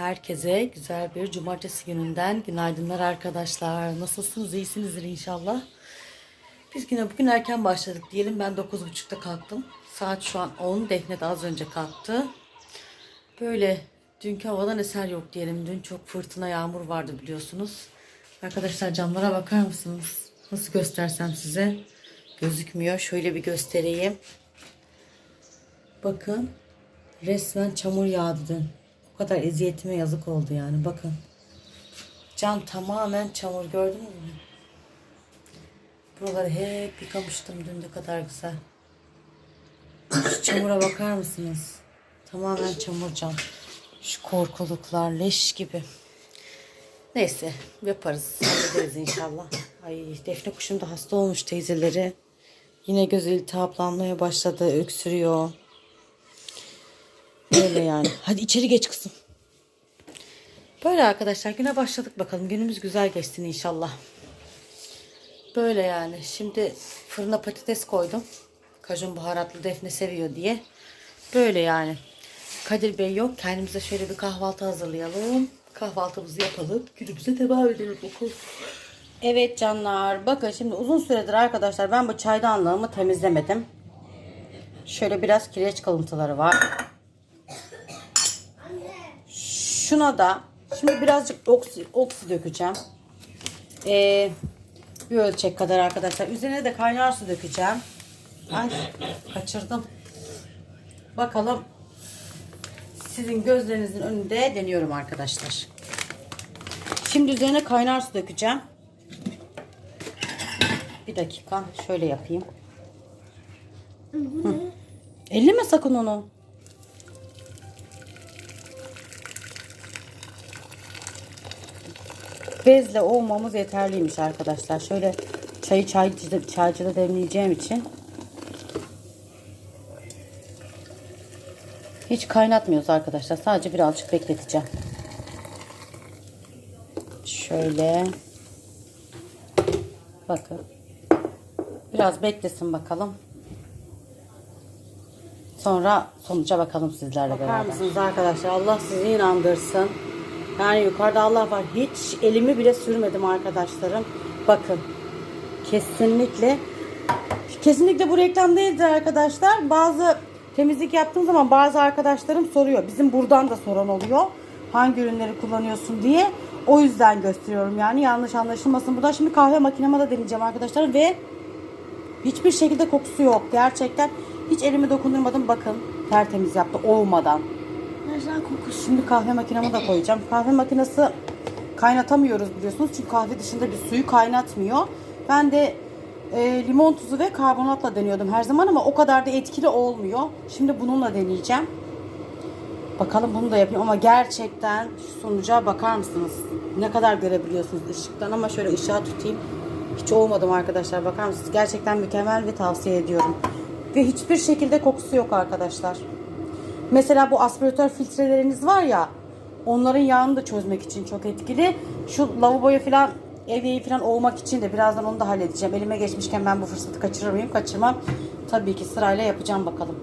Herkese güzel bir cumartesi gününden günaydınlar arkadaşlar. Nasılsınız? İyisinizdir inşallah. Biz yine bugün erken başladık diyelim. Ben 9.30'da kalktım. Saat şu an 10. Defne de az önce kalktı. Böyle dünkü havadan eser yok diyelim. Dün çok fırtına yağmur vardı biliyorsunuz. Arkadaşlar camlara bakar mısınız? Nasıl göstersem size gözükmüyor. Şöyle bir göstereyim. Bakın resmen çamur yağdı dün. Kadar eziyetime yazık oldu yani bakın. Cam tamamen çamur gördünüz mü? Buraları hep yıkamıştım dün ne kadar güzel. Şu çamura bakar mısınız? Tamamen çamur cam. Şu korkuluklar leş gibi. Neyse yaparız. Hallederiz inşallah. Ay Defne kuşum da hasta olmuş teyzeleri. Yine gözü iltihaplanmaya başladı. Öksürüyor. Öyle yani. Hadi içeri geç kızım. Böyle arkadaşlar güne başladık bakalım. Günümüz güzel geçsin inşallah. Böyle yani. Şimdi fırına patates koydum. Kajun baharatlı defne seviyor diye. Böyle yani. Kadir Bey yok. Kendimize şöyle bir kahvaltı hazırlayalım. Kahvaltımızı yapalım. Günümüze devam edelim okul. Evet canlar. Bakın şimdi uzun süredir arkadaşlar ben bu çaydanlığımı temizlemedim. Şöyle biraz kireç kalıntıları var. Şuna da şimdi birazcık oksi, oksi dökeceğim. Ee, bir ölçek kadar arkadaşlar. Üzerine de kaynar su dökeceğim. Ay kaçırdım. Bakalım sizin gözlerinizin önünde deniyorum arkadaşlar. Şimdi üzerine kaynar su dökeceğim. Bir dakika şöyle yapayım. Hı. Elleme sakın onu. Bezle olmamız yeterliymiş arkadaşlar. Şöyle çayı çaycıda, çaycıda demleyeceğim için. Hiç kaynatmıyoruz arkadaşlar. Sadece birazcık bekleteceğim. Şöyle. Bakın. Biraz beklesin bakalım. Sonra sonuca bakalım sizlerle beraber. Bakar mısınız arkadaşlar? Allah sizi inandırsın. Yani yukarıda Allah var. Hiç elimi bile sürmedim arkadaşlarım. Bakın. Kesinlikle kesinlikle bu reklam değildir arkadaşlar. Bazı temizlik yaptığım zaman bazı arkadaşlarım soruyor. Bizim buradan da soran oluyor. Hangi ürünleri kullanıyorsun diye. O yüzden gösteriyorum yani yanlış anlaşılmasın. Burada şimdi kahve makineme de deneyeceğim arkadaşlar ve hiçbir şekilde kokusu yok. Gerçekten hiç elimi dokundurmadım. Bakın tertemiz yaptı olmadan. Güzel kokusu. Şimdi kahve makineme de koyacağım. Kahve makinesi kaynatamıyoruz biliyorsunuz. Çünkü kahve dışında bir suyu kaynatmıyor. Ben de e, limon tuzu ve karbonatla deniyordum her zaman ama o kadar da etkili olmuyor. Şimdi bununla deneyeceğim. Bakalım bunu da yapayım ama gerçekten şu sonuca bakar mısınız? Ne kadar görebiliyorsunuz ışıktan ama şöyle ışığa tutayım. Hiç olmadım arkadaşlar bakar mısınız? Gerçekten mükemmel ve tavsiye ediyorum. Ve hiçbir şekilde kokusu yok arkadaşlar. Mesela bu aspiratör filtreleriniz var ya onların yağını da çözmek için çok etkili. Şu lavaboya falan evyeyi falan olmak için de birazdan onu da halledeceğim. Elime geçmişken ben bu fırsatı kaçırır mıyım? Kaçırmam. Tabii ki sırayla yapacağım bakalım.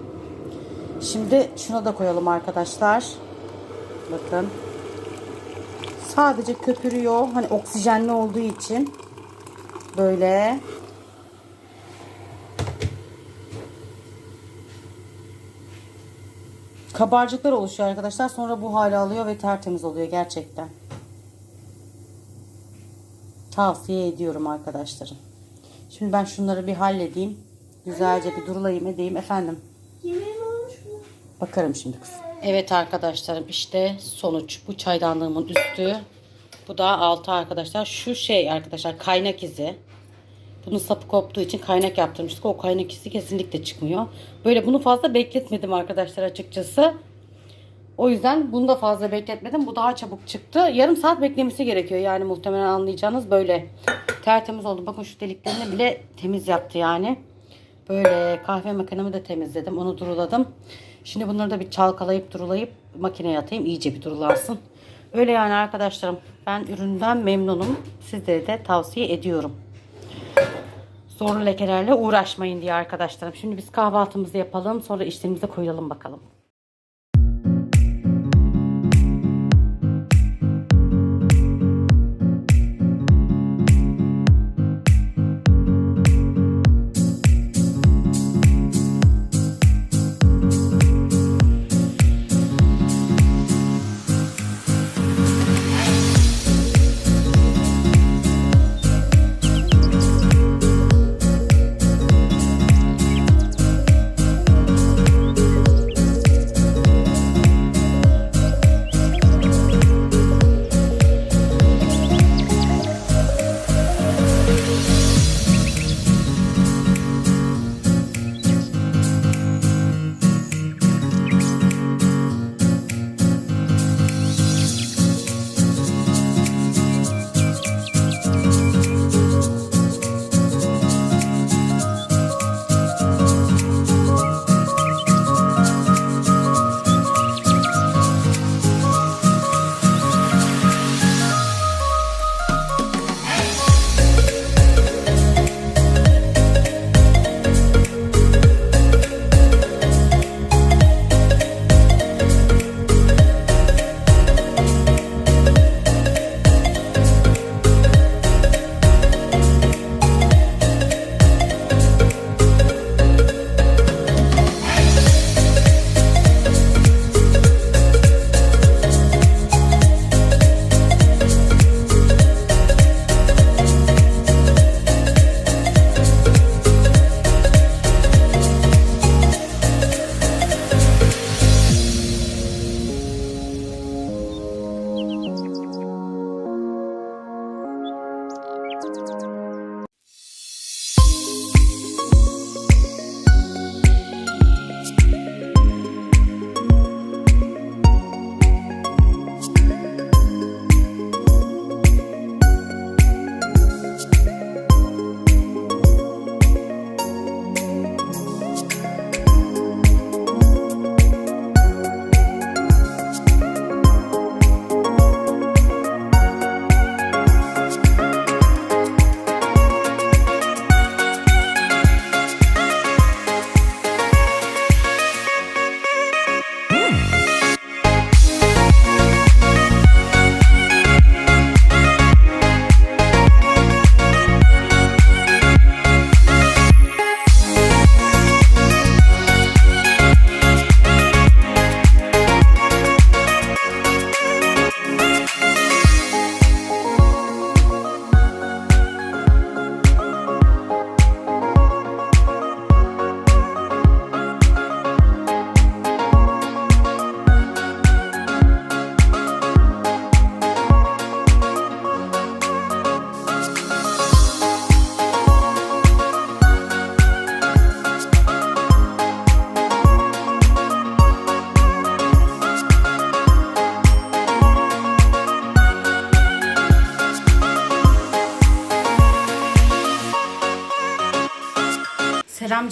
Şimdi şuna da koyalım arkadaşlar. Bakın. Sadece köpürüyor. Hani oksijenli olduğu için. Böyle. Kabarcıklar oluşuyor arkadaşlar. Sonra bu hale alıyor ve tertemiz oluyor gerçekten. Tavsiye ediyorum arkadaşlarım. Şimdi ben şunları bir halledeyim. Güzelce bir durulayım edeyim efendim. Yemeğim olmuş mu? Bakarım şimdi kız. Evet arkadaşlarım işte sonuç bu çaydanlığımın üstü. Bu da altı arkadaşlar. Şu şey arkadaşlar kaynak izi. Bunun sapı koptuğu için kaynak yaptırmıştık. O kaynak izi kesinlikle çıkmıyor. Böyle bunu fazla bekletmedim arkadaşlar açıkçası. O yüzden bunu da fazla bekletmedim. Bu daha çabuk çıktı. Yarım saat beklemesi gerekiyor. Yani muhtemelen anlayacağınız böyle tertemiz oldu. Bakın şu deliklerini bile temiz yaptı yani. Böyle kahve makinemi de temizledim. Onu duruladım. Şimdi bunları da bir çalkalayıp durulayıp makineye atayım. iyice bir durulansın. Öyle yani arkadaşlarım. Ben üründen memnunum. Sizlere de tavsiye ediyorum. Zorlu lekelerle uğraşmayın diye arkadaşlarım. Şimdi biz kahvaltımızı yapalım. Sonra işlerimize koyulalım bakalım.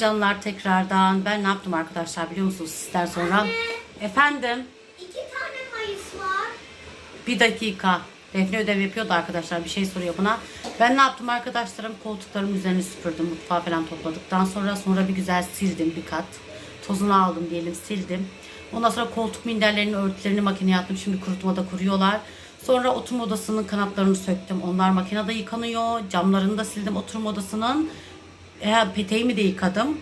Canlar tekrardan. Ben ne yaptım arkadaşlar biliyor musunuz sizler sonra? Efendim İki tane mayıs var. bir dakika. Defne ödev yapıyordu arkadaşlar. Bir şey soruyor buna. Ben ne yaptım arkadaşlarım? Koltuklarımın üzerini süpürdüm. Mutfağı falan topladıktan sonra sonra bir güzel sildim bir kat. Tozunu aldım diyelim sildim. Ondan sonra koltuk minderlerinin örtülerini makineye attım. Şimdi kurutmada kuruyorlar. Sonra oturma odasının kanatlarını söktüm. Onlar makinede yıkanıyor. Camlarını da sildim oturma odasının. E, peteğimi de yıkadım.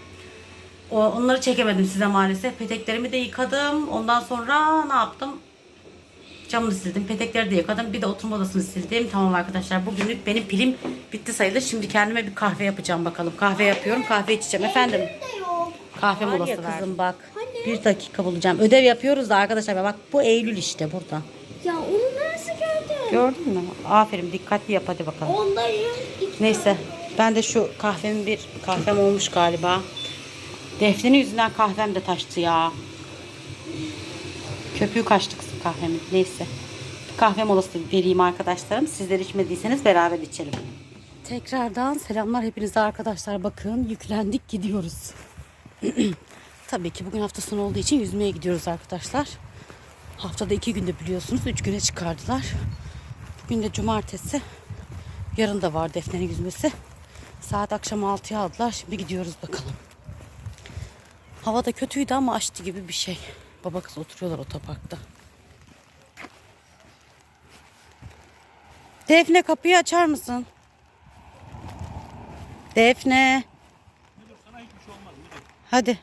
O, onları çekemedim size maalesef. Peteklerimi de yıkadım. Ondan sonra ne yaptım? Camını sildim. Petekleri de yıkadım. Bir de oturma odasını sildim. Tamam arkadaşlar bugünlük benim pilim bitti sayılır. Şimdi kendime bir kahve yapacağım bakalım. Kahve yapıyorum. Kahve içeceğim efendim. Kahve molası kızım kızım bak. Hani? Bir dakika bulacağım. Ödev yapıyoruz da arkadaşlar. Bak bu Eylül işte burada. Ya onu nasıl gördün? Gördün mü? Aferin dikkatli yap hadi bakalım. Ondayım. Neyse ben de şu kahvemin bir kahvem olmuş galiba. Defne'nin yüzünden kahvem de taştı ya. Köpüğü kaçtı kızım kahvemin. Neyse. Bir kahve molası vereyim arkadaşlarım. Sizler içmediyseniz beraber içelim. Tekrardan selamlar hepinize arkadaşlar. Bakın yüklendik gidiyoruz. Tabii ki bugün hafta sonu olduğu için yüzmeye gidiyoruz arkadaşlar. Haftada iki günde biliyorsunuz. Üç güne çıkardılar. Bugün de cumartesi. Yarın da var Defne'nin yüzmesi. Saat akşam 6'ya aldılar. Şimdi gidiyoruz bakalım. Hava da kötüydü ama açtı gibi bir şey. Baba kız oturuyorlar otoparkta. Defne kapıyı açar mısın? Defne. Hadi.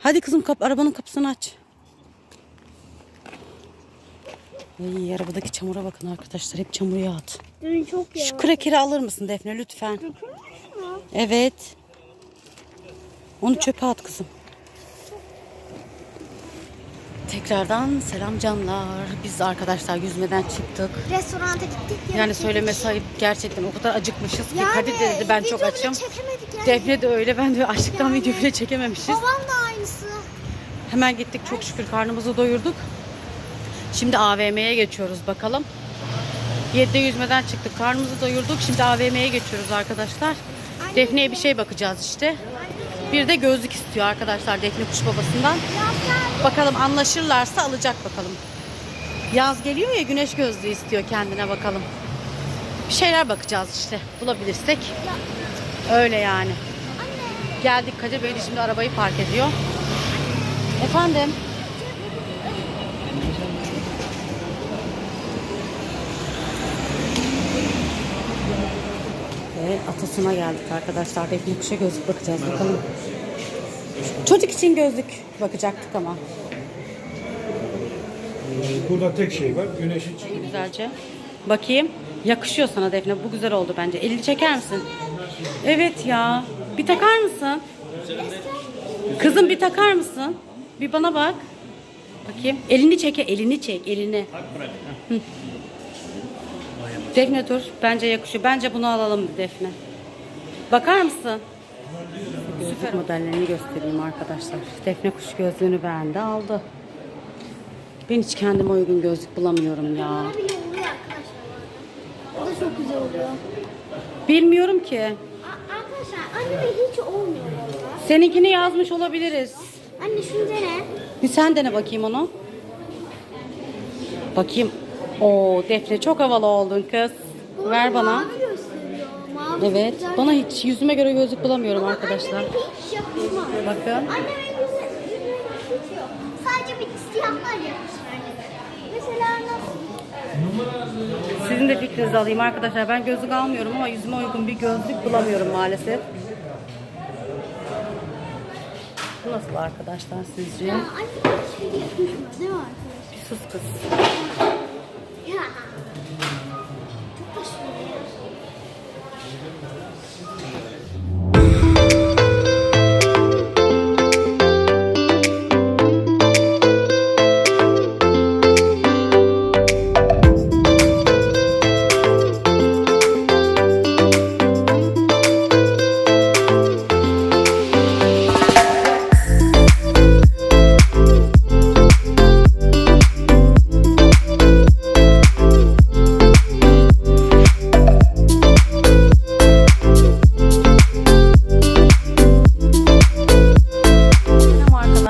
Hadi kızım kap arabanın kapısını aç. Ay arabadaki çamura bakın arkadaşlar. Hep çamur yağdı. Dün çok ya. Şu krakeri alır mısın Defne lütfen? Evet. Onu çöpe at kızım. Tekrardan selam canlar. Biz arkadaşlar yüzmeden çıktık. Restoranta gittik ya. Yani söyleme sayıp gerçekten o kadar acıkmışız ki. Yani Kadir de dedi ben çok video bile açım. çekemedik yani. Defne de öyle. Ben de açlıktan Yani. video bile çekememişiz. Babam da aynısı. Hemen gittik çok şükür karnımızı doyurduk. Şimdi AVM'ye geçiyoruz bakalım. 7'de yüzmeden çıktık. Karnımızı doyurduk. Şimdi AVM'ye geçiyoruz arkadaşlar. Defne'ye bir şey bakacağız işte. Bir de gözlük istiyor arkadaşlar Defne kuş babasından. Bakalım anlaşırlarsa alacak bakalım. Yaz geliyor ya güneş gözlüğü istiyor kendine bakalım. Bir şeyler bakacağız işte bulabilirsek. Öyle yani. Geldik Kadir Bey şimdi arabayı park ediyor. Efendim? Ve Atasun'a geldik arkadaşlar. Defne kuşa gözlük bakacağız bakalım. Çocuk için gözlük bakacaktık ama. Burada tek şey var. Güneş için. Güzelce. Bakayım. Yakışıyor sana Defne. Bu güzel oldu bence. Elini çeker misin? Evet ya. Bir takar mısın? Kızım bir takar mısın? Bir bana bak. Bakayım. Elini çeke. Elini çek. Elini. Hı. Defne dur. Bence yakışıyor. Bence bunu alalım Defne. Bakar mısın? Gözlük modellerini göstereyim arkadaşlar. Defne kuş gözlüğünü beğendi aldı. Ben hiç kendime uygun gözlük bulamıyorum ya. Bana bile oluyor arkadaşlar. O da çok güzel oluyor. Bilmiyorum ki. A- arkadaşlar anneme hiç olmuyor valla. Seninkini yazmış olabiliriz. Anne şunu dene. Bir sen dene bakayım onu. Bakayım. Oo Defne çok havalı oldun kız. Bu Ver bana. Mavi gösteriyor. Mavi Evet. güzel. Bana hiç yüzüme göre gözlük bulamıyorum Ama arkadaşlar. Hiç yakışmaz. Bakın. Anneme güzel. yüzüme hiç yok. Sadece bir siyahlar yapmışlar. Mesela nasıl? Sizin de fikrinizi alayım arkadaşlar. Ben gözlük almıyorum ama yüzüme uygun bir gözlük bulamıyorum maalesef. Bu nasıl arkadaşlar sizce? Ya anne hiç yakışmaz değil mi arkadaşlar? Bir sus kız. Ya.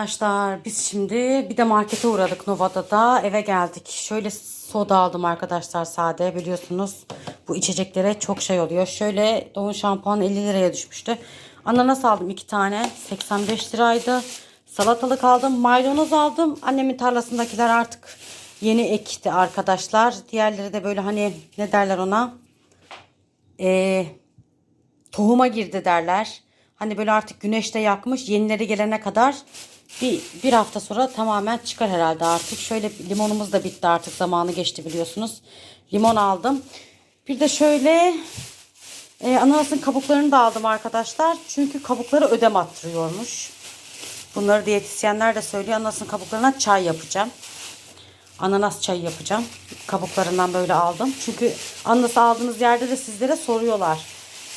Arkadaşlar biz şimdi bir de markete uğradık Nova'da da eve geldik. Şöyle soda aldım arkadaşlar sade biliyorsunuz. Bu içeceklere çok şey oluyor. Şöyle Doğun şampuan 50 liraya düşmüştü. Ananas aldım iki tane 85 liraydı. Salatalık aldım maydanoz aldım. Annemin tarlasındakiler artık yeni ekti arkadaşlar. Diğerleri de böyle hani ne derler ona? Eee tohuma girdi derler. Hani böyle artık güneşte yakmış yenileri gelene kadar bir, bir hafta sonra tamamen çıkar herhalde artık. Şöyle limonumuz da bitti artık zamanı geçti biliyorsunuz. Limon aldım. Bir de şöyle e, ananasın kabuklarını da aldım arkadaşlar. Çünkü kabukları ödem attırıyormuş. Bunları diyetisyenler de söylüyor. Ananasın kabuklarına çay yapacağım. Ananas çayı yapacağım. Kabuklarından böyle aldım. Çünkü ananası aldığınız yerde de sizlere soruyorlar.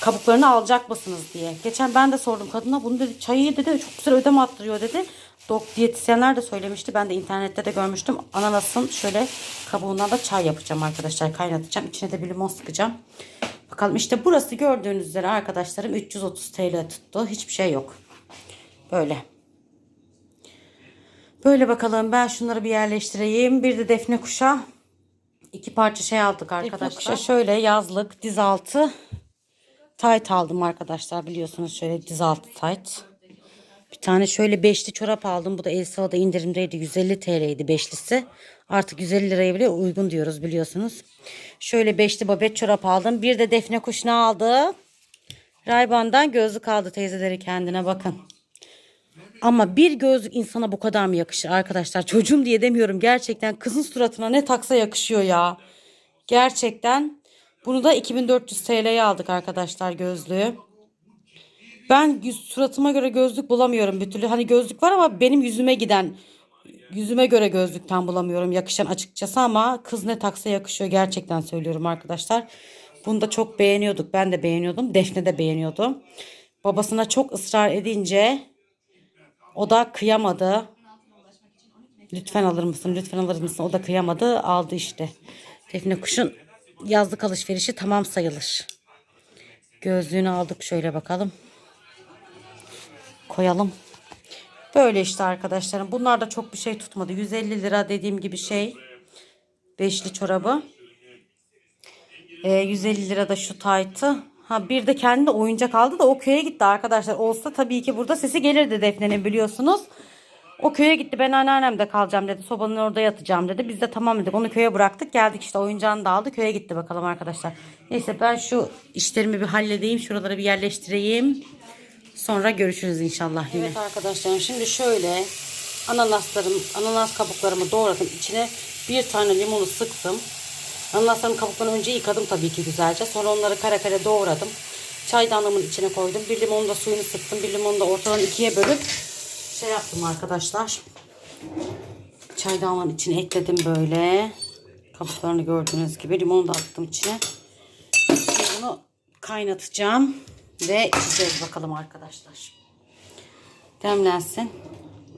Kabuklarını alacak mısınız diye. Geçen ben de sordum kadına. Bunu dedi çayı dedi çok güzel ödem attırıyor dedi. Dok diyetisyenler de söylemişti. Ben de internette de görmüştüm. Ananasın şöyle kabuğundan da çay yapacağım arkadaşlar. Kaynatacağım. İçine de bir limon sıkacağım. Bakalım işte burası gördüğünüz üzere arkadaşlarım 330 TL tuttu. Hiçbir şey yok. Böyle. Böyle bakalım ben şunları bir yerleştireyim. Bir de defne kuşa iki parça şey aldık arkadaşlar. Kuşa şöyle yazlık diz altı tayt aldım arkadaşlar biliyorsunuz şöyle diz altı tayt. Bir tane şöyle beşli çorap aldım. Bu da Elsa'da indirimdeydi. 150 TL'ydi beşlisi. Artık 150 liraya bile uygun diyoruz biliyorsunuz. Şöyle beşli babet çorap aldım. Bir de defne kuşuna aldı. Rayban'dan gözlük aldı teyzeleri kendine bakın. Ama bir gözlük insana bu kadar mı yakışır arkadaşlar? Çocuğum diye demiyorum. Gerçekten kızın suratına ne taksa yakışıyor ya. Gerçekten. Bunu da 2400 TL'ye aldık arkadaşlar gözlüğü. Ben yüz, suratıma göre gözlük bulamıyorum bir türlü. Hani gözlük var ama benim yüzüme giden yüzüme göre gözlükten bulamıyorum yakışan açıkçası ama kız ne taksa yakışıyor gerçekten söylüyorum arkadaşlar. Bunu da çok beğeniyorduk. Ben de beğeniyordum. Defne de beğeniyordu. Babasına çok ısrar edince o da kıyamadı. Lütfen alır mısın? Lütfen alır mısın? O da kıyamadı. Aldı işte. Defne kuşun yazlık alışverişi tamam sayılır. Gözlüğünü aldık. Şöyle bakalım. Koyalım. Böyle işte arkadaşlarım. Bunlar da çok bir şey tutmadı. 150 lira dediğim gibi şey. Beşli çorabı. Ee, 150 lira da şu taytı. Ha bir de kendi oyuncak aldı da o köye gitti arkadaşlar. Olsa tabii ki burada sesi gelirdi Defne'nin biliyorsunuz. O köye gitti ben anneannemde kalacağım dedi. Sobanın orada yatacağım dedi. Biz de tamam dedik. Onu köye bıraktık. Geldik işte oyuncağını da aldı. Köye gitti bakalım arkadaşlar. Neyse ben şu işlerimi bir halledeyim. Şuraları bir yerleştireyim. Sonra görüşürüz inşallah yine. Evet arkadaşlar şimdi şöyle ananaslarım, ananas kabuklarımı doğradım. İçine bir tane limonu sıktım. Ananasların kabuklarını önce yıkadım tabii ki güzelce. Sonra onları kare kare doğradım. Çaydanlığımın içine koydum. Bir limonu da suyunu sıktım. Bir limonu da ortadan ikiye bölüp şey yaptım arkadaşlar. Çaydanlığın içine ekledim böyle. Kabuklarını gördüğünüz gibi. Limonu da attım içine. Şimdi bunu kaynatacağım. Ve içeceğiz bakalım arkadaşlar. Demlensin.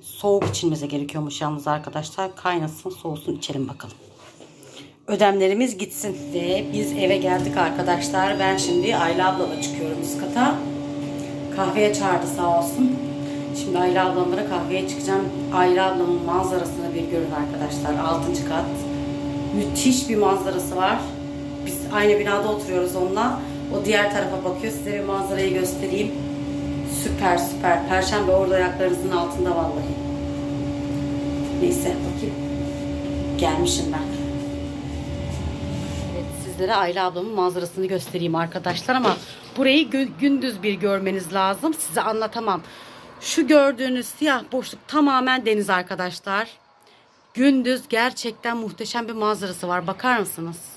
Soğuk içilmesi gerekiyormuş yalnız arkadaşlar. Kaynasın soğusun içelim bakalım. Ödemlerimiz gitsin. Ve biz eve geldik arkadaşlar. Ben şimdi Ayla ablamla çıkıyorum üst kata. Kahveye çağırdı sağ olsun. Şimdi Ayla ablamlara kahveye çıkacağım. Ayla ablamın manzarasını bir görün arkadaşlar. 6. kat. Müthiş bir manzarası var. Biz aynı binada oturuyoruz onunla. O diğer tarafa bakıyor. Size bir manzarayı göstereyim. Süper süper. Perşembe orada ayaklarınızın altında vallahi. Neyse bakayım. Gelmişim ben. Evet, sizlere Ayla ablamın manzarasını göstereyim arkadaşlar ama burayı gündüz bir görmeniz lazım. Size anlatamam. Şu gördüğünüz siyah boşluk tamamen deniz arkadaşlar. Gündüz gerçekten muhteşem bir manzarası var. Bakar mısınız?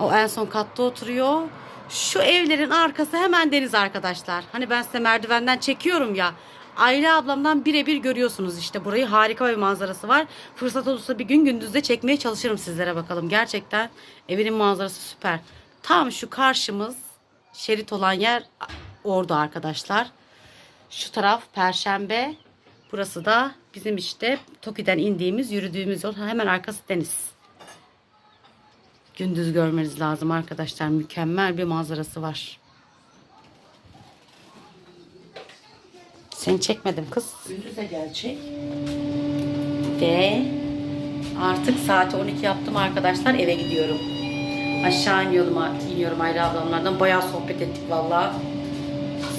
O en son katta oturuyor. Şu evlerin arkası hemen deniz arkadaşlar. Hani ben size merdivenden çekiyorum ya. Ayla ablamdan birebir görüyorsunuz işte burayı. Harika bir manzarası var. Fırsat olursa bir gün gündüzde çekmeye çalışırım sizlere bakalım. Gerçekten evinin manzarası süper. Tam şu karşımız şerit olan yer orada arkadaşlar. Şu taraf Perşembe. Burası da bizim işte Toki'den indiğimiz, yürüdüğümüz yol. Hemen arkası deniz. Gündüz görmeniz lazım arkadaşlar. Mükemmel bir manzarası var. Seni çekmedim kız. Gündüz de gelecek. Ve artık saat 12 yaptım arkadaşlar eve gidiyorum. Aşağı iniyorum, iniyorum Ayla ablamlardan. Bayağı sohbet ettik valla.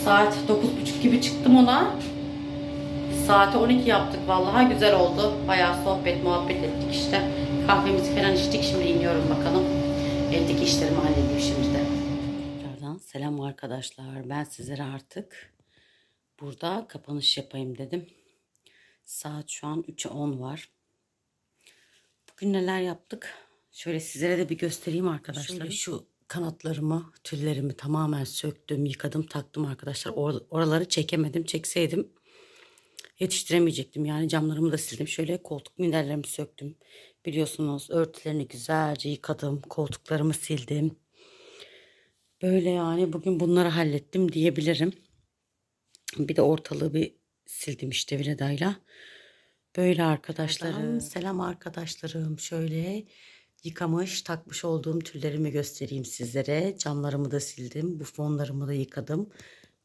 Saat 9.30 gibi çıktım ona. Saati 12 yaptık vallahi güzel oldu. Bayağı sohbet muhabbet ettik işte. Kahvemizi falan içtik. Şimdi iniyorum. Evdeki işlerimi halledeyim şimdi de. Tekrardan selam arkadaşlar. Ben sizlere artık burada kapanış yapayım dedim. Saat şu an 3'e 10 var. Bugün neler yaptık? Şöyle sizlere de bir göstereyim arkadaşlar. Şöyle şu kanatlarımı, tüllerimi tamamen söktüm, yıkadım, taktım arkadaşlar. Or- oraları çekemedim. Çekseydim yetiştiremeyecektim. Yani camlarımı da sildim. Şöyle koltuk minderlerimi söktüm. Biliyorsunuz örtülerini güzelce yıkadım. Koltuklarımı sildim. Böyle yani bugün bunları hallettim diyebilirim. Bir de ortalığı bir sildim işte Vileda'yla. Böyle arkadaşlarım. Selam arkadaşlarım. Şöyle yıkamış, takmış olduğum tüllerimi göstereyim sizlere. Camlarımı da sildim. Bu fonlarımı da yıkadım.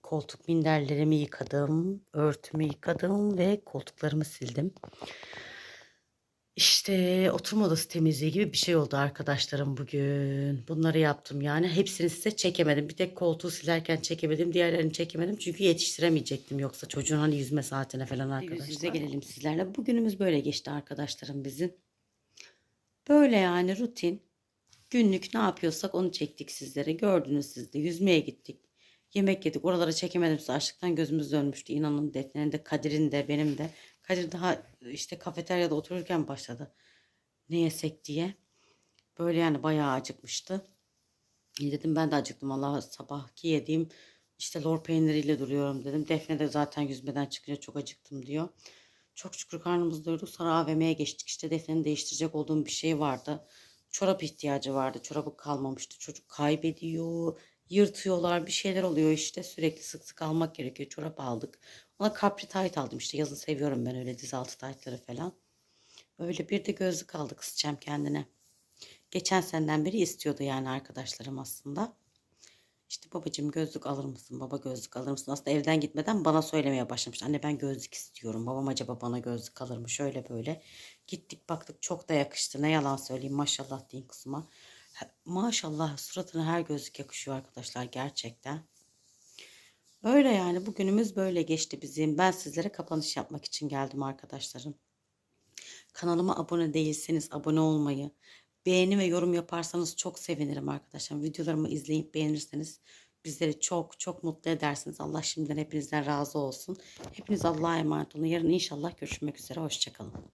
Koltuk minderlerimi yıkadım. Örtümü yıkadım ve koltuklarımı sildim. İşte oturma odası temizliği gibi bir şey oldu arkadaşlarım bugün. Bunları yaptım yani. Hepsini size çekemedim. Bir tek koltuğu silerken çekemedim. Diğerlerini çekemedim. Çünkü yetiştiremeyecektim yoksa çocuğun hani yüzme saatine falan arkadaşlar. Yüz yüze gelelim sizlerle. Bugünümüz böyle geçti arkadaşlarım bizim. Böyle yani rutin. Günlük ne yapıyorsak onu çektik sizlere. Gördünüz siz de. Yüzmeye gittik. Yemek yedik. Oraları çekemedim. Açlıktan gözümüz dönmüştü. İnanın Defne'nin de Kadir'in de benim de. Kadir daha işte kafeteryada otururken başladı. Ne yesek diye. Böyle yani bayağı acıkmıştı. Dedim ben de acıktım. Allah sabahki yediğim işte lor peyniriyle duruyorum dedim. Defne de zaten yüzmeden çıkınca çok acıktım diyor. Çok şükür karnımızı doyurduk. Sonra AVM'ye geçtik. İşte Defne'nin değiştirecek olduğum bir şey vardı. Çorap ihtiyacı vardı. Çorabı kalmamıştı. Çocuk kaybediyor. Yırtıyorlar. Bir şeyler oluyor işte. Sürekli sık sık almak gerekiyor. Çorap aldık. Ona capri tight aldım. işte yazın seviyorum ben öyle diz altı tight'ları falan. Öyle bir de gözlük aldı kısacağım kendine. Geçen seneden beri istiyordu yani arkadaşlarım aslında. İşte babacığım gözlük alır mısın? Baba gözlük alır mısın? Aslında evden gitmeden bana söylemeye başlamış. Anne ben gözlük istiyorum. Babam acaba bana gözlük alır mı? Şöyle böyle. Gittik baktık çok da yakıştı. Ne yalan söyleyeyim maşallah deyin kızıma. Maşallah suratına her gözlük yakışıyor arkadaşlar gerçekten. Öyle yani bugünümüz böyle geçti bizim. Ben sizlere kapanış yapmak için geldim arkadaşlarım. Kanalıma abone değilseniz abone olmayı, beğeni ve yorum yaparsanız çok sevinirim arkadaşlar. Videolarımı izleyip beğenirseniz bizleri çok çok mutlu edersiniz. Allah şimdiden hepinizden razı olsun. Hepiniz Allah'a emanet olun. Yarın inşallah görüşmek üzere. Hoşçakalın.